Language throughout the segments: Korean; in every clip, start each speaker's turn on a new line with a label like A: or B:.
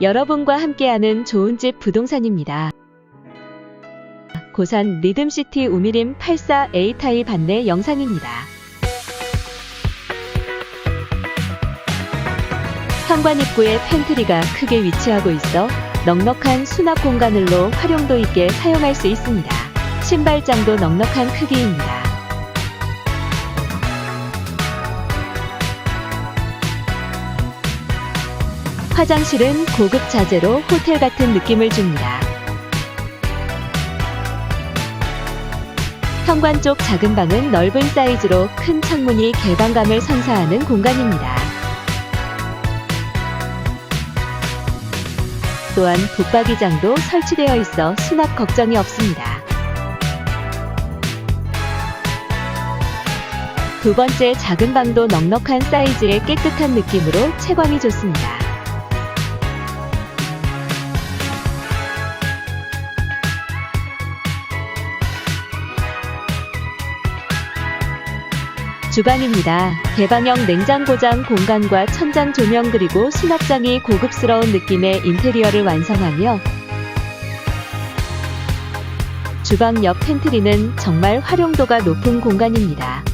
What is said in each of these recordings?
A: 여러분과 함께하는 좋은 집 부동산입니다. 고산 리듬시티 우미림 84A 타입 안내 영상입니다. 현관 입구에 팬트리가 크게 위치하고 있어 넉넉한 수납 공간으로 활용도 있게 사용할 수 있습니다. 신발장도 넉넉한 크기입니다. 화장실은 고급 자재로 호텔 같은 느낌을 줍니다. 현관 쪽 작은 방은 넓은 사이즈로 큰 창문이 개방감을 선사하는 공간입니다. 또한 붙박이장도 설치되어 있어 수납 걱정이 없습니다. 두 번째 작은 방도 넉넉한 사이즈의 깨끗한 느낌으로 채광이 좋습니다. 주방입니다. 개방형 냉장고장 공간과 천장 조명 그리고 수납장이 고급스러운 느낌의 인테리어를 완성하며 주방 옆 팬트리는 정말 활용도가 높은 공간입니다.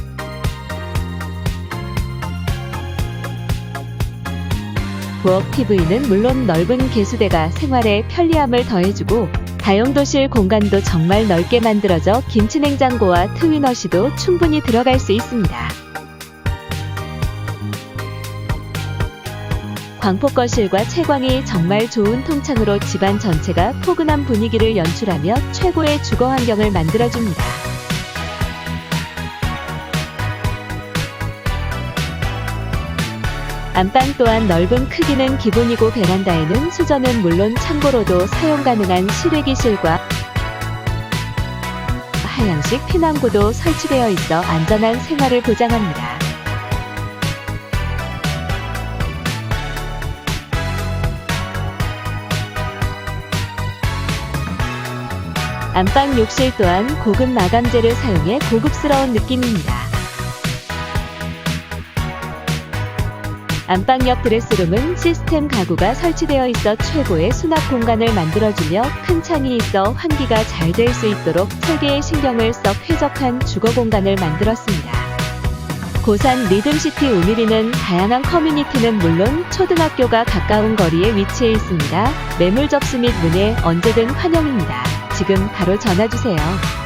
A: 부엌 TV는 물론 넓은 개수대가 생활에 편리함을 더해주고 다용도실 공간도 정말 넓게 만들어져 김치냉장고와 트위너시도 충분히 들어갈 수 있습니다. 광폭 거실과 채광이 정말 좋은 통창으로 집안 전체가 포근한 분위기를 연출하며 최고의 주거 환경을 만들어줍니다. 안방 또한 넓은 크기는 기본이고 베란다에는 수전은 물론 창고로도 사용 가능한 실외기실과 하향식 피난구도 설치되어 있어 안전한 생활을 보장합니다. 안방 욕실 또한 고급 마감재를 사용해 고급스러운 느낌입니다. 안방 옆 드레스룸은 시스템 가구가 설치되어 있어 최고의 수납 공간을 만들어주며 큰 창이 있어 환기가 잘 될 수 있도록 설계에 신경을 써 쾌적한 주거 공간을 만들었습니다. 고산 리듬시티 우미리는 다양한 커뮤니티는 물론 초등학교가 가까운 거리에 위치해 있습니다. 매물 접수 및 문의 언제든 환영입니다. 지금 바로 전화주세요.